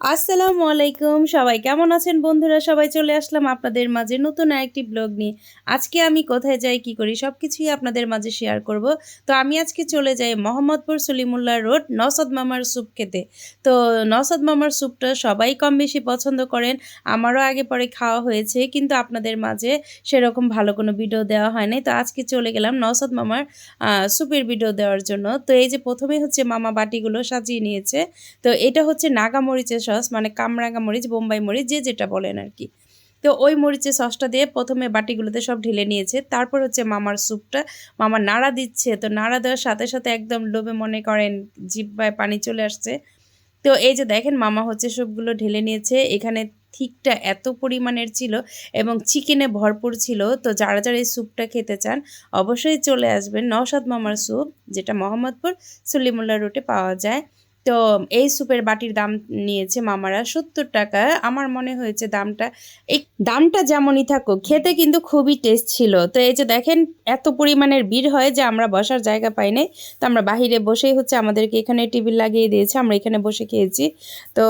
আসসালামু আলাইকুম। সবাই কেমন আছেন বন্ধুরা? সবাই চলে আসলাম আপনাদের মাঝে নতুন আরেকটি ব্লগ নিয়ে। আজকে আমি কোথায় যাই, কি করি সব কিছুই আপনাদের মাঝে শেয়ার করব। তো আমি আজকে চলে যাই মোহাম্মদপুর সলিমুল্লাহ রোড নসদ মামার স্যুপ খেতে। তো নসদ মামার স্যুপটা সবাই কম বেশি পছন্দ করেন। আমারও আগে পরে খাওয়া হয়েছে, কিন্তু আপনাদের মাঝে সেরকম ভালো কোনো ভিডিও দেওয়া হয়নি। তো আজকে চলে গেলাম নসদ মামার স্যুপের ভিডিও দেওয়ার জন্য। তো এই যে প্রথমে হচ্ছে মামা বাটিগুলো সাজিয়ে নিয়েছে। তো এটা হচ্ছে নাগা মরিচের সস মানে কামরাঙা মরিচ, বোম্বাই মরিচ, যে যেটা বলেন আর কি। তো ওই মরিচের সসটা দিয়ে প্রথমে বাটিগুলোতে সব ঢেলে নিয়েছে। তারপর হচ্ছে মামার স্যুপটা। মামা নাড়া দিচ্ছে। তো নাড়া দেওয়ার সাথে সাথে একদম লোভে মনে করেন, জিব্বায় পানি চলে আসছে। তো এই যে দেখেন, মামা হচ্ছে সবগুলো ঢেলে নিয়েছে। এখানে থিকটা এত পরিমাণের ছিল এবং চিকেনে ভরপুর ছিল। তো যারা যারা এই স্যুপটা খেতে চান, অবশ্যই চলে আসবেন নওশাদ মামার স্যুপ, যেটা মোহাম্মদপুর সলিমুল্লাহ রুটে পাওয়া যায়। তো এই স্যুপের বাটির দাম নিয়েছে মামারা সত্তর টাকা। আমার মনে হয়েছে দামটা এই দামটা যেমনই থাকুক, খেতে কিন্তু খুবই টেস্ট ছিল। তো এই যে দেখেন, এত পরিমাণের ভিড় হয় যে আমরা বসার জায়গা পাই নাই। তো আমরা বাহিরে বসেই হচ্ছে আমাদেরকে এখানে টেবিল লাগিয়ে দিয়েছে, আমরা এখানে বসে খেয়েছি। তো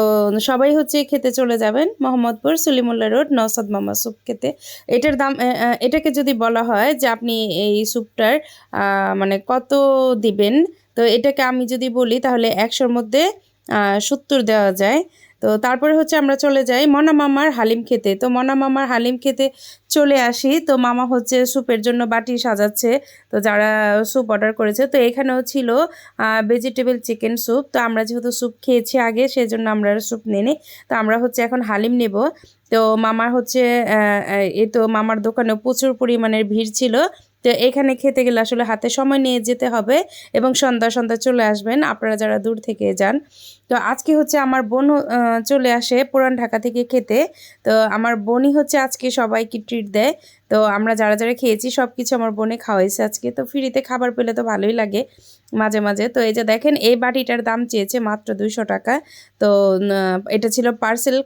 সবাই হচ্ছে খেতে চলে যাবেন মোহাম্মদপুর সলিমুল্লাহ রোড, নওসাদ মামা স্যুপ খেতে। এটার দাম এটাকে যদি বলা হয় যে আপনি এই স্যুপটার মানে কত দিবেন? তো এটাকে আমি যদি বলি, তাহলে একশোর মধ্যে সত্তর দেওয়া যায়। তো তারপরে হচ্ছে আমরা চলে যাই মনা মামার হালিম খেতে। তো মনা মামার হালিম খেতে চলে আসি। তো মামা হচ্ছে স্যুপের জন্য বাটি সাজাচ্ছে। তো যারা স্যুপ অর্ডার করেছে, তো এখানেও ছিল ভেজিটেবল চিকেন স্যুপ তো আমরা যেহেতু স্যুপ খেয়েছি আগে সেই জন্য আমরা স্যুপ নিই তো আমরা হচ্ছে এখন হালিম নেব। তো মামার হচ্ছে এ তো মামার দোকানে প্রচুর পরিমাণের ভিড় ছিল। তো এখানে খেতে গেলে আসলে হাতে সময় নিয়ে যেতে হবে এবং সন্ধ্যা সন্ধ্যা চলে আসবেন। আপনারা যারা দূর থেকে যান। তো আজকে হচ্ছে আমার বোন চলে আসে পুরান ঢাকা থেকে খেতে। তো আমার বোনই হচ্ছে আজকে সবাইকে ট্রিট দেয়। তো আমরা যারা যারা খেয়েছি সব কিছু আমার বোনে খাওয়াইছে আজকে। তো ফ্রিতে খাবার পেলে তো ভালোই লাগে মাঝে মাঝে। তো এই যে দেখেন, এই বাটিটার দাম চেয়েছে মাত্র দুইশো টাকা। তো এটা ছিল পার্সেল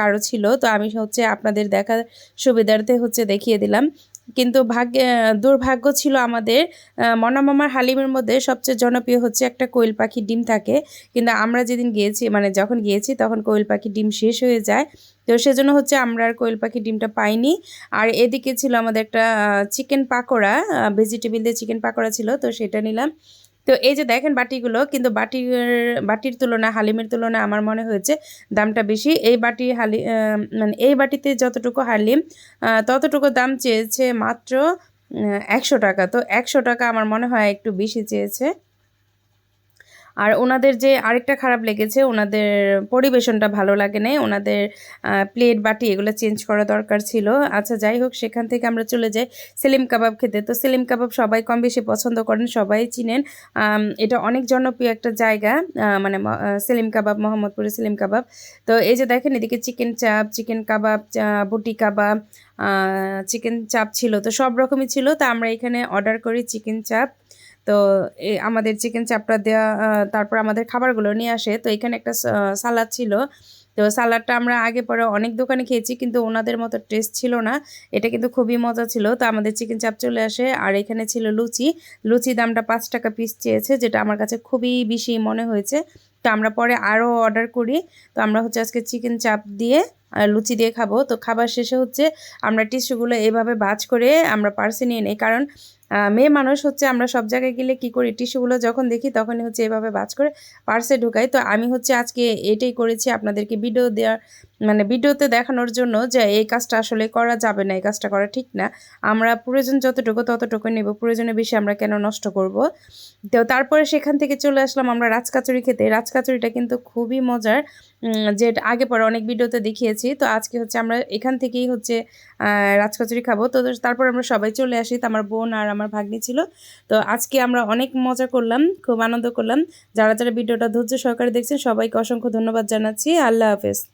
কারও ছিল। তো আমি হচ্ছে আপনাদের দেখার সুবিধার্থে হচ্ছে দেখিয়ে দিলাম। কিন্তু ভাগ্য দুর্ভাগ্য ছিল আমাদের মনামামার মনা হালিমের মধ্যে সবচেয়ে জনপ্রিয় হচ্ছে একটা কোয়েল পাখির ডিম থাকে। কিন্তু আমরা যেদিন গিয়েছি মানে যখন গিয়েছি, তখন কোয়েল পাখির ডিম শেষ হয়ে যায়। তো সেজন্য হচ্ছে আমরা আর কোয়েল পাখির ডিমটা পাইনি। আর এদিকে ছিল আমাদের একটা চিকেন পাকোড়া ভেজিটেবিল দিয়ে চিকেন পাকোড়া ছিল, তো সেটা নিলাম। তো এই যে দেখেন বাটিগুলো, কিন্তু বাটির বাটির তুলনায়, হালিমের তুলনায় আমার মনে হয়েছে দামটা বেশি। এই বাটি হালি মানে এই বাটিতে যতটুকু হালিম ততটুকু দাম চেয়েছে মাত্র একশো টাকা। তো একশো টাকা আমার মনে হয় একটু বেশি চেয়েছে। আর ওনাদের যে আরেকটা খারাপ লেগেছে, ওনাদের পরিবেশনটা ভালো লাগে নাই, ওনাদের প্লেট বাটি এগুলো চেঞ্জ করা দরকার ছিল। আচ্ছা যাই হোক, সেখান থেকে আমরা চলে যাই সেলিম কাবাব খেতে। তো সেলিম কাবাব সবাই কম বেশি পছন্দ করেন, সবাই চিনেন। এটা অনেক জনপ্রিয় একটা জায়গা মানে সেলিম কাবাব, মোহাম্মদপুরের সেলিম কাবাব। তো এই যে দেখেন, এদিকে চিকেন চাপ, চিকেন কাবাব বুটি কাবাব চিকেন চাপ ছিল। তো সব রকমই ছিল। তো আমরা এখানে অর্ডার করি চিকেন চাপ। তো আমাদের চিকেন চাপটা দেওয়া তারপর আমাদের খাবারগুলো নিয়ে আসে। তো এখানে একটা সালাদ ছিল। তো সালাডটা আমরা আগে পরে অনেক দোকানে খেয়েছি, কিন্তু ওনাদের মতো টেস্ট ছিল না। এটা কিন্তু খুবই মজা ছিল। তো আমাদের চিকেন চাপ চলে আসে। আর এখানে ছিল লুচি। লুচি দামটা পাঁচ টাকা পিস চেয়েছে, যেটা আমার কাছে খুবই বেশি মনে হয়েছে। তো আমরা পরে আরও অর্ডার করি। তো আমরা হচ্ছে আজকে চিকেন চাপ দিয়ে লুচি দিয়ে খাব। তো খাবার শেষে হচ্ছে আমরা টিস্যুগুলো এভাবে ভাঁজ করে আমরা পার্সে নিয়ে নিই। কারণ মেয়ে মানুষ হচ্ছে আমরা সব জায়গায় গেলে কি করি, টিস্যুগুলো যখন দেখি তখনই হচ্ছে এভাবে বাজ করে পার্সে ঢুকাই। তো আমি হচ্ছে আজকে এটাই করেছি, আপনাদেরকে ভিডিও দেওয়ার মানে ভিডিওতে দেখানোর জন্য যে এই কাজটা আসলে করা যাবে না এই কাজটা করা ঠিক না। আমরা প্রয়োজন যতটুকু ততটুকু নেব প্রয়োজনে বেশি আমরা কেন নষ্ট করব? তো তারপরে সেখান থেকে চলে আসলাম আমরা রাজকাচুরি খেতে। রাজকাচুরিটা কিন্তু খুবই মজার উম, যে আগে পরে অনেক ভিডিওতে দেখিয়েছি। তো আজকে হচ্ছে আমরা এখান থেকেই হচ্ছে রাজকচুরি খাব। তো তারপর আমরা সবাই চলে আসি তো আমার বোন আর আমার ভাগ্নি ছিল। তো আজকে আমরা অনেক মজা করলাম খুব আনন্দ করলাম। যারা যারা ভিডিওটা ধৈর্য সহকারে দেখছেন সবাইকে অসংখ্য ধন্যবাদ জানাচ্ছি। আল্লাহ হাফেজ।